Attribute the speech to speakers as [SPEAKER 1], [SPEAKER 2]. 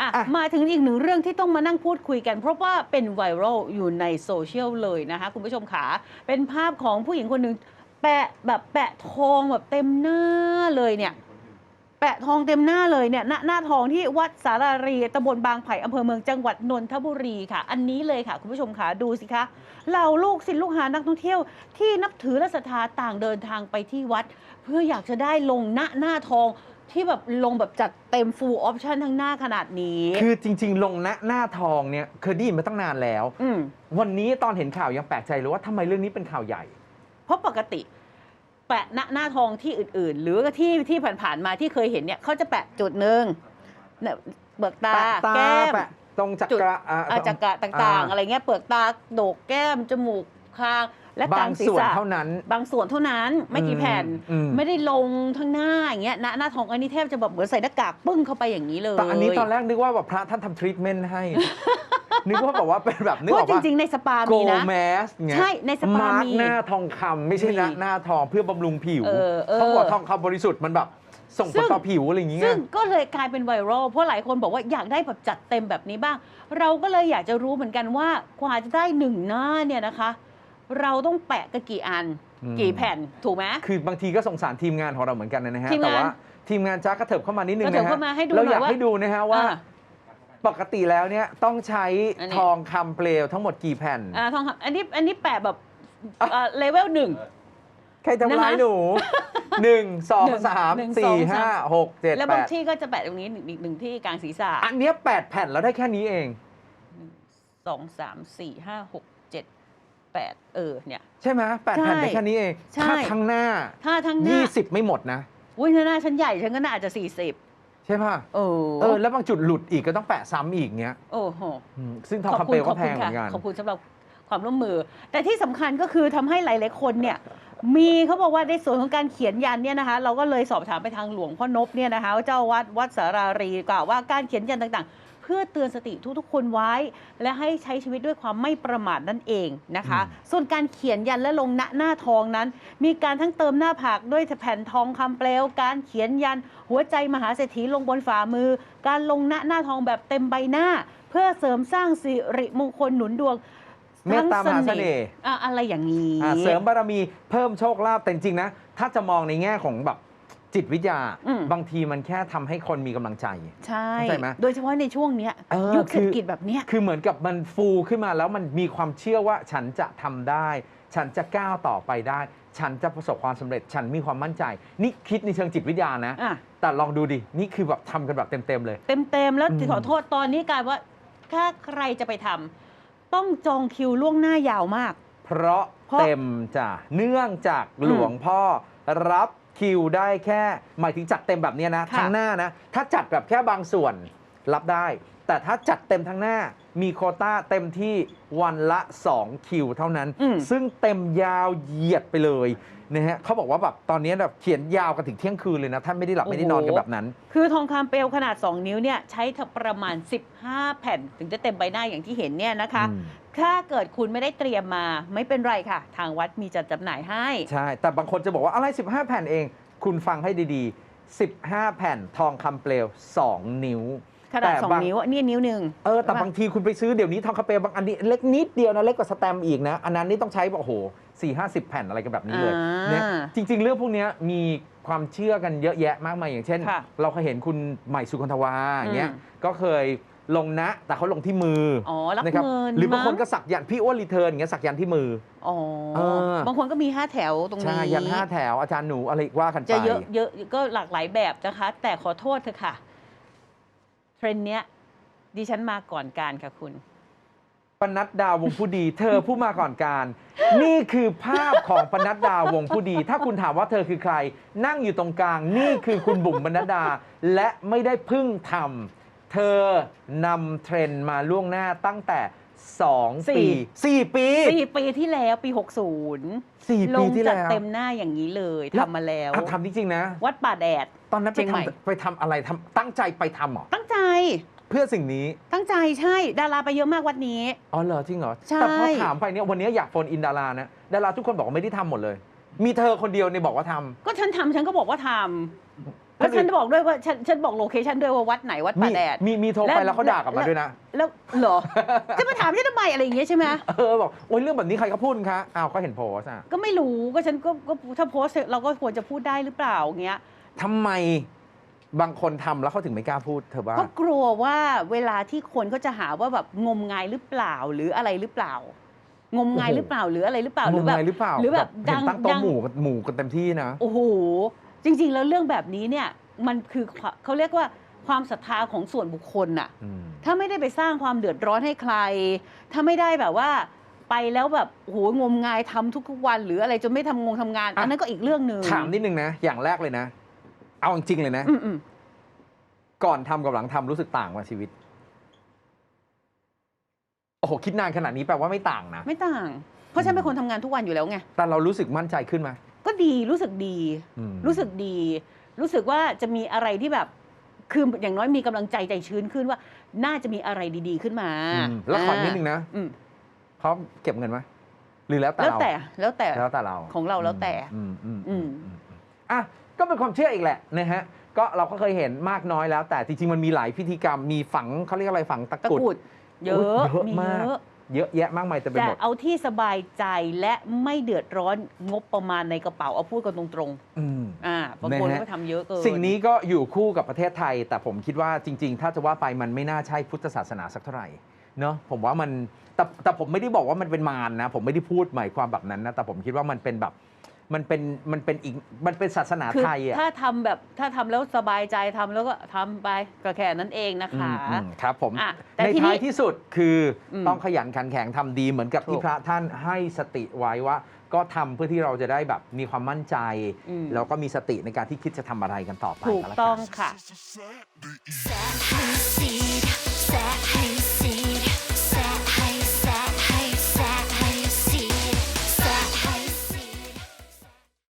[SPEAKER 1] อะ
[SPEAKER 2] อะ
[SPEAKER 1] มาถึงอีกหนึ่งเรื่องที่ต้องมานั่งพูดคุยกัน เพราะว่าเป็นไวรัลอยู่ในโซเชียลเลยนะคะคุณผู้ชมขาเป็นภาพของผู้หญิงคนหนึ่งแปะแบบแปะทองแบบเต็มหน้าเลยเนี่ย แปะทองเต็มหน้าเลยเนี่ยหน้าหน้าทองที่วัดสารารีตำบลบางไผ่อำเภอเมืองจังหวัดนนทบุรีค่ะ อันนี้เลยค่ะ คุณผู้ชมค่ะดูสิคะเหล่าลูกศิษย์ลูกหานักท่องเที่ยว ที่นับถือและศรัทธาต่างเดินทางไปที่วัด เพื่ออยากจะได้ลงหน้าหน้าทอง ที่แบบลงแบบจัดเต็ม full option ทั้งหน้าขนาดนี้
[SPEAKER 2] คือจริง ๆ ลงหน้าหน้าทองเนี่ยเคยได้ยินมาตั้งนานแล้ว
[SPEAKER 1] อืม
[SPEAKER 2] วันนี้ตอนเห็นข่าวยังแปลกใจเลยว่าทำไมเรื่องนี้เป็นข่าวใหญ่
[SPEAKER 1] เพราะปกติ แปะหน้าหน้าทองที่อื่น ๆ หรือที่ที่ผ่านๆมาที่เคยเห็นเนี่ยเขาจะแปะจุดหนึ่งเนี่ยเบิกตา
[SPEAKER 2] แปะตา
[SPEAKER 1] แก้ม
[SPEAKER 2] แปะตรงจัก
[SPEAKER 1] จุด
[SPEAKER 2] ระอ่า
[SPEAKER 1] อาจักระต่าง ๆ อะไรเงี้ยเปลือกตาโดกแก้ม จมูกคาง และก
[SPEAKER 2] บา
[SPEAKER 1] ลางงศีร
[SPEAKER 2] ส่วน
[SPEAKER 1] ษะ
[SPEAKER 2] เท่านั้น
[SPEAKER 1] บางส่วนเท่านั้นไม่กี่แผ่น
[SPEAKER 2] อืม
[SPEAKER 1] ไม่ได้ลงทั้งหน้าอย่างเงี้ยหน้าหน้าทองอันนี้แทบจะแบบเหมือนใส่หน้ากากปึ้งเข้าไปอย่างนี้เลย
[SPEAKER 2] แต่อันนี้ตอนแรกนึกว่าแบบพระท่านทำทรีทเมนต์ให้ นึกว่าแบบว่าเป็นแบบนึก
[SPEAKER 1] เพ
[SPEAKER 2] ออ
[SPEAKER 1] ราะ
[SPEAKER 2] ก
[SPEAKER 1] จ
[SPEAKER 2] ว่า
[SPEAKER 1] ริง ๆ ในสปา
[SPEAKER 2] โก
[SPEAKER 1] มีนะ
[SPEAKER 2] แมสเงี้ย
[SPEAKER 1] ใช่ในสปา
[SPEAKER 2] ร์ก
[SPEAKER 1] มี
[SPEAKER 2] หน้าทองคำไม่ใช่หน้า
[SPEAKER 1] มี
[SPEAKER 2] หน้าทองเพื่อบำรุงผิว
[SPEAKER 1] เออเออ
[SPEAKER 2] เขาบอกทองคำบริสุทธิ์มันแบบ ส่งผ
[SPEAKER 1] ซึ่
[SPEAKER 2] ล
[SPEAKER 1] ง
[SPEAKER 2] ต่อผิวอะไรอย่างเงี้ย
[SPEAKER 1] ซึ่งก็เลยกลายเป็นไวรัลเพราะหลายคนบอกว่าอยากได้แบบจัดเต็มแบบนี้บ้าง เราก็เลยอยากจะรู้เหมือนกันว่ากว่าจะได้หนึ่งหน้าเนี่ยนะคะ เราต้องแปะกันกี่อัน
[SPEAKER 2] อืม
[SPEAKER 1] กี่แผ่นถูกไหม
[SPEAKER 2] คือบางทีก็สงสารทีมงานของเราเหมือนกันนะฮะ
[SPEAKER 1] ทีมงาน
[SPEAKER 2] แต่ว่าทีมงานจ้ากระเถิบเข้ามานิดนึง
[SPEAKER 1] กระเถิบ
[SPEAKER 2] นะฮะ
[SPEAKER 1] เข้ามาให้ดู
[SPEAKER 2] เรา
[SPEAKER 1] หน่อย
[SPEAKER 2] อยาก
[SPEAKER 1] ว่า
[SPEAKER 2] ให้ดูนะฮะว่า
[SPEAKER 1] อ่า
[SPEAKER 2] ปกติแล้วเนี่ยต้องใช้
[SPEAKER 1] อันนี้
[SPEAKER 2] ทองคำเปลวทั้งหมดกี่แผ่น
[SPEAKER 1] อ่าทองคำอันนี้อันนี้แปะแบบเลเวลหนึ่ง
[SPEAKER 2] ใครทำร้าย
[SPEAKER 1] นะคะ
[SPEAKER 2] หนูหนึ่งสอง
[SPEAKER 1] หนึ่ง
[SPEAKER 2] สาม
[SPEAKER 1] หนึ่ง
[SPEAKER 2] สี่
[SPEAKER 1] สองสาม
[SPEAKER 2] ห้าหกเจ็ด
[SPEAKER 1] แล้ว
[SPEAKER 2] แป
[SPEAKER 1] บาง
[SPEAKER 2] ด
[SPEAKER 1] ที่ก็จะแปะตรงนี้หนึ่งหนึ่งที่กลางศีรษะ
[SPEAKER 2] อันเนี้ยแปดแผ่นแล้วได้แค่นี้เอง
[SPEAKER 1] สองสามสี่ห้าหกเจ็ด แปดเออเนี่ย
[SPEAKER 2] ใช่ไหมแปดแผ่น
[SPEAKER 1] ใช่
[SPEAKER 2] ได้แค่นี้เอง
[SPEAKER 1] ใช่
[SPEAKER 2] ถ้าทั้งหน้า
[SPEAKER 1] ถ้าทั้งหน้า
[SPEAKER 2] ยี่สิบไม่หมดนะ
[SPEAKER 1] อุ้ยหน้าฉันใหญ่ฉันก็น่าจะสี่สิบ
[SPEAKER 2] ใช่ป่ะ
[SPEAKER 1] โอ้
[SPEAKER 2] เออแล้วบางจุดหลุดอีกก็ต้องแปะซ้ำอีกเงี้ย
[SPEAKER 1] โอ้โห
[SPEAKER 2] อืมซึ่งทองคำเปลวก็แพงเหมือนกัน
[SPEAKER 1] ขอบคุณสำหรับความร่วมมือ แต่ที่สำคัญก็คือทำให้หลาย ๆ คนเนี่ย มีเขาบอกว่าในส่วนของการเขียนยันเนี่ยนะคะ เราก็เลยสอบถามไปทางหลวงพ่อนบเนี่ยนะคะเจ้าวัดวัดสารารีกล่าวว่าการเขียนยันต่างๆ เพื่อเตือนสติทุกๆ คนไว้ และให้ใช้ชีวิตด้วยความไม่ประมาทนั่นเองนะคะ ส่วนการเขียนยันและลงหน้าหน้าทองนั้น มีการทั้งเติมหน้าผากด้วยแผ่นทองคำเปลว การเขียนยันหัวใจมหาเศรษฐีลงบนฝ่ามือ การลงหน้าหน้าทองแบบเต็มใบหน้า เพื่อเสริมสร้างสิริมงคลหนุนดวง
[SPEAKER 2] เมตตามหาเสน่ห์
[SPEAKER 1] อะอะไรอย่างนี้
[SPEAKER 2] อ่าเสริมบารมีเพิ่มโชคลาภแต่จริงๆนะ ถ้าจะมองในแง่ของแบบ จิตวิทยา
[SPEAKER 1] อืม
[SPEAKER 2] บางทีมันแค่ทำให้คนมีกำลังใจ
[SPEAKER 1] ใช่
[SPEAKER 2] เข้าใจไหม
[SPEAKER 1] โดยเฉพาะในช่วงเนี้ย
[SPEAKER 2] เออ
[SPEAKER 1] ยุคเศรษฐ
[SPEAKER 2] คือ
[SPEAKER 1] กิจแบบเนี้ย
[SPEAKER 2] คือเหมือนกับมันฟูขึ้นมาแล้วมันมีความเชื่อว่าฉันจะทำได้ ฉันจะก้าวต่อไปได้ ฉันจะประสบความสำเร็จ ฉันมีความมั่นใจ นี่คิดในเชิงจิตวิทยานะ
[SPEAKER 1] อะ
[SPEAKER 2] แต่ลองดูดิ นี่คือแบบทำกันแบบเต็ม ๆ เลย
[SPEAKER 1] เต็ม ๆ แล้ว
[SPEAKER 2] อืม
[SPEAKER 1] ขอโทษตอนนี้กลายว่า ถ้าใครจะไปทำต้องจองคิวล่วงหน้ายาวมาก
[SPEAKER 2] เพราะ
[SPEAKER 1] เพราะ
[SPEAKER 2] เต็มจ้ะเนื่องจากหลวงพ่อรับ คิวได้แค่หมายถึงจัดเต็มแบบเนี้ยนะ
[SPEAKER 1] ค่ะ
[SPEAKER 2] ทั้งหน้านะ ถ้าจัดแบบแค่บางส่วนรับได้ แต่ถ้าจัดเต็มทั้งหน้า มีโควต้าเต็มที่วันละ 2 คิวเท่านั้น
[SPEAKER 1] อืม
[SPEAKER 2] ซึ่งเต็มยาวเหยียดไปเลยนะฮะเขาบอกว่าแบบตอนนี้แบบเขียนยาวกันถึงเที่ยงคืนเลยนะท่านไม่ได้หลับไม่ได้นอนกันแบบนั้น
[SPEAKER 1] คือทองคำเปลวขนาด 2 นิ้วเนี่ยใช้ประมาณ 15 แผ่น ถึงจะเต็มใบหน้าอย่างที่เห็นเนี่ยนะคะ
[SPEAKER 2] อืม
[SPEAKER 1] ถ้าเกิดคุณไม่ได้เตรียมมาไม่เป็นไรค่ะ ทางวัดมีจัดจำหน่ายให้
[SPEAKER 2] ใช่ แต่บางคนจะบอกว่าอะไร 15 แผ่นเอง คุณฟังให้ดีๆ 15 แผ่นทองคำเปลว 2 นิ้ว
[SPEAKER 1] ขนาด
[SPEAKER 2] แต่
[SPEAKER 1] สอง
[SPEAKER 2] บาง
[SPEAKER 1] นิ้วอันนี่นิ้วหนึ่ง
[SPEAKER 2] เออแต่
[SPEAKER 1] ใช่ปะ
[SPEAKER 2] บางทีคุณไปซื้อเดี๋ยวนี้ทองคำเปลวบางอันนี้เล็กนิดเดียวนะเล็กกว่าสแตมป์อีกนะ อันนั้นนี่ต้องใช้แบบโอ้โหสี่ห้าสิบแผ่นอะไรกันแบบนี้เลย
[SPEAKER 1] อ่า
[SPEAKER 2] เนี่ย จริง ๆ เรื่องพวกเนี้ยมีความเชื่อกันเยอะแยะมากมายอย่างเช่น
[SPEAKER 1] ค่ะ
[SPEAKER 2] เราเคยเห็นคุณใหม่สุคนทวาอย่างเงี้ย
[SPEAKER 1] อืม
[SPEAKER 2] ก็เคย ลงนะ แต่เขาลงที่มืออ
[SPEAKER 1] อ๋อรับ
[SPEAKER 2] นะครับ
[SPEAKER 1] เงิน
[SPEAKER 2] หรือบางคน
[SPEAKER 1] มั้
[SPEAKER 2] ก็สักยันต์พี่อ้วนรีเทิร์นอย่างเงี้ยสักยันต์ที่มือ
[SPEAKER 1] อ๋อ
[SPEAKER 2] เออ
[SPEAKER 1] บางคนก็มี5แถวตรงนี้
[SPEAKER 2] ใช่ยันห้าแถวอาจารย์หนูอะไรว่ากันไป
[SPEAKER 1] จะเยอะเยอะก็หลากหลายแบบนะคะ แต่ขอโทษเถอะค่ะ เทรนด์เนี้ย ดิฉันมาก่อนการค่ะคุณ
[SPEAKER 2] ปนัดดาวงผู้ดี เธอผู้มาก่อนการ นี่คือภาพของปนัดดาวงผู้ดี ถ้าคุณถามว่าเธอคือใคร นั่งอยู่ตรงกลาง นี่คือคุณบุ๋มปนัดดา และไม่ได้เพึ่งทำ เธอนำเทรนด์มาล่วงหน้าตั้งแต่2
[SPEAKER 1] สี่
[SPEAKER 2] ปี 4 ปี
[SPEAKER 1] สี่ปีที่แล้วปี 60
[SPEAKER 2] 4
[SPEAKER 1] ล
[SPEAKER 2] ปี
[SPEAKER 1] ง
[SPEAKER 2] ที่
[SPEAKER 1] จัด
[SPEAKER 2] แล้ว
[SPEAKER 1] เต็มหน้าอย่างนี้เลย
[SPEAKER 2] แล้ว
[SPEAKER 1] ทำมาแล้ว
[SPEAKER 2] อะทำจริงๆนะ
[SPEAKER 1] วัดป่าแดด
[SPEAKER 2] ตอนนั้น
[SPEAKER 1] เชี
[SPEAKER 2] ไป
[SPEAKER 1] ยงใหม่
[SPEAKER 2] ทำไปทำอะไรทำตั้งใจไปทำเหรอ
[SPEAKER 1] ตั้งใจ
[SPEAKER 2] เพื่อสิ่งนี้
[SPEAKER 1] ตั้งใจใช่ ดาราไปเยอะมากวัดนี้
[SPEAKER 2] อ๋อเหรอจริงเหรอ
[SPEAKER 1] ใช่
[SPEAKER 2] แต่พอถามไปเนี่ยวันนี้อยากโฟนอินดารานะ ดาราทุกคนบอกว่าไม่ได้ทำหมดเลย มีเธอคนเดียวเนี่ยบอกว่าทำ
[SPEAKER 1] ก็ฉันทำฉันก็บอกว่าทำ แล้วฉันบอกด้วยว่าฉันฉันบอกโลเคชันด้วยว่าวัดไหนวัด
[SPEAKER 2] มี
[SPEAKER 1] ป่าแดด
[SPEAKER 2] มีมีโทรไปแล้วเขาด่ากลับมาด้วยนะ
[SPEAKER 1] แล้วเหรอ จะมาถามฉันทำไมอะไรอย่างเงี้ยใช่ไหม
[SPEAKER 2] เออบอกโอ้ยเรื่องแบบนี้ใครเขาพูดคะอ้าวก็เห็นโพสต์อะ
[SPEAKER 1] ก็ไม่รู้ก็ฉันก็ก็ถ้าโพสต์เราก็ควรจะพูดได้หรือเปล่าเงี้ย
[SPEAKER 2] ทำไมบางคนทำแล้วเขาถึงไม่กล้าพูดเธอว่า
[SPEAKER 1] ก็กลัวว่าเวลาที่คนเขาจะหาว่าแบบงมงายหรือเปล่าหรืออะไรหรือเปล่างมงายหรือเปล่าหรืออะไรหรือเปล่าห
[SPEAKER 2] ง
[SPEAKER 1] รื
[SPEAKER 2] ม
[SPEAKER 1] อแบบ
[SPEAKER 2] งายหรือเปล่า
[SPEAKER 1] หรือแบบ
[SPEAKER 2] เห็น
[SPEAKER 1] ดัง
[SPEAKER 2] ตั้งโต๊ะ
[SPEAKER 1] ดัง
[SPEAKER 2] หมู่กันหมู่กันเต็มที่นะ
[SPEAKER 1] โอ้โห จริง ๆ แล้วเรื่องแบบนี้เนี่ยมันคือความเขาเรียกว่าความศรัทธาของส่วนบุคคลน่ะ
[SPEAKER 2] อืม
[SPEAKER 1] ถ้าไม่ได้ไปสร้างความเดือดร้อนให้ใคร ถ้าไม่ได้แบบว่าไปแล้วแบบโอ้โหงมงายทำทุกๆวัน หรืออะไรจนไม่ทำงงทำงาน
[SPEAKER 2] อะ
[SPEAKER 1] อันนั้นก็อีกเรื่องหนึ่ง
[SPEAKER 2] ถามนิดนึงนะ อย่างแรกเลยนะ เอาจริงๆเลยนะ
[SPEAKER 1] อืมอืม
[SPEAKER 2] ก่อนทำกับหลังทำรู้สึกต่างว่าชีวิตโอ้โหคิดนานขนาดนี้แปลว่าไม่ต่างนะ
[SPEAKER 1] ไม่ต่าง เพราะฉันเป็นคนทำงานทุกวันอยู่แล้วไง
[SPEAKER 2] แต่เรารู้สึกมั่นใจขึ้นไหม
[SPEAKER 1] ก็ดีรู้สึกดี
[SPEAKER 2] อืม
[SPEAKER 1] รู้สึกดี รู้สึกว่าจะมีอะไรที่แบบคืออย่างน้อยมีกำลังใจใจชื้นขึ้นว่า น่าจะมีอะไรดีๆขึ้นมา
[SPEAKER 2] อืมแล้วขอนิดนึงนะ
[SPEAKER 1] อืม
[SPEAKER 2] เขาเก็บเงินไหมหรือแล้วแต่
[SPEAKER 1] แล้ว
[SPEAKER 2] เรา
[SPEAKER 1] แต่แล้วแต่
[SPEAKER 2] แล้วแต่เรา
[SPEAKER 1] ของเราแล้วแต่
[SPEAKER 2] อืมอืม
[SPEAKER 1] อื
[SPEAKER 2] อืม
[SPEAKER 1] ม
[SPEAKER 2] อืมอืมอะก็เป็นความเชื่ออีกแหละนะฮะก็เราก็เคยเห็นมากน้อยแล้ว แต่จริงๆมันมีหลายพิธีกรรมมีฝังเขาเรียกอะไรฝังตะ
[SPEAKER 1] ตะ
[SPEAKER 2] กรุด
[SPEAKER 1] กรุดเยอะ
[SPEAKER 2] เยอะ
[SPEAKER 1] มี
[SPEAKER 2] มาก
[SPEAKER 1] เยอะ
[SPEAKER 2] เยอะแยะมากมายเต็มไป
[SPEAKER 1] แต่
[SPEAKER 2] หมด
[SPEAKER 1] เอาที่สบายใจและไม่เดือดร้อนงบประมาณในกระเป๋าเอาพูดกันตรง
[SPEAKER 2] อืม
[SPEAKER 1] ๆอ่าบางคน
[SPEAKER 2] นะฮะ
[SPEAKER 1] ก็ทำเยอะเกิน
[SPEAKER 2] สิ่งนี้ก็อยู่คู่กับประเทศไทย แต่ผมคิดว่าจริง ๆ ถ้าจะว่าไปมันไม่น่าใช่พุทธศาสนาสักเท่าไหร่เนาะผมว่ามันแต่แต่ผมไม่ได้บอกว่ามันเป็นมารนะ ผมไม่ได้พูดหมายความแบบนั้นนะแต่ผมคิดว่ามันเป็นแบบ มันเป็นมันเป็นอีกมันเป็นศาสนา
[SPEAKER 1] คือ
[SPEAKER 2] ไทยอะ
[SPEAKER 1] ถ้าทำแบบถ้าทำแล้วสบายใจทำแล้วก็ทำไปก็แค่นั้นเองนะคะ
[SPEAKER 2] อืมอืมครับผม
[SPEAKER 1] อะแต่
[SPEAKER 2] ใน
[SPEAKER 1] ทีนี้
[SPEAKER 2] ท้ายที่สุดคืออ
[SPEAKER 1] ม
[SPEAKER 2] ต้องขยันขันแข็งทำดีเหมือนกับ
[SPEAKER 1] ถู
[SPEAKER 2] ที่
[SPEAKER 1] ก
[SPEAKER 2] พระท่านให้สติไว้ว่า ก็ทำเพื่อที่เราจะได้แบบมีความมั่นใจ
[SPEAKER 1] อืม
[SPEAKER 2] แล้วก็มีสติในการที่คิดจะทำอะไรกันต่อไป
[SPEAKER 1] ถูก
[SPEAKER 2] แล้ว
[SPEAKER 1] ต้
[SPEAKER 2] กั
[SPEAKER 1] อง
[SPEAKER 2] น
[SPEAKER 1] ค่ะ
[SPEAKER 3] Sad lucid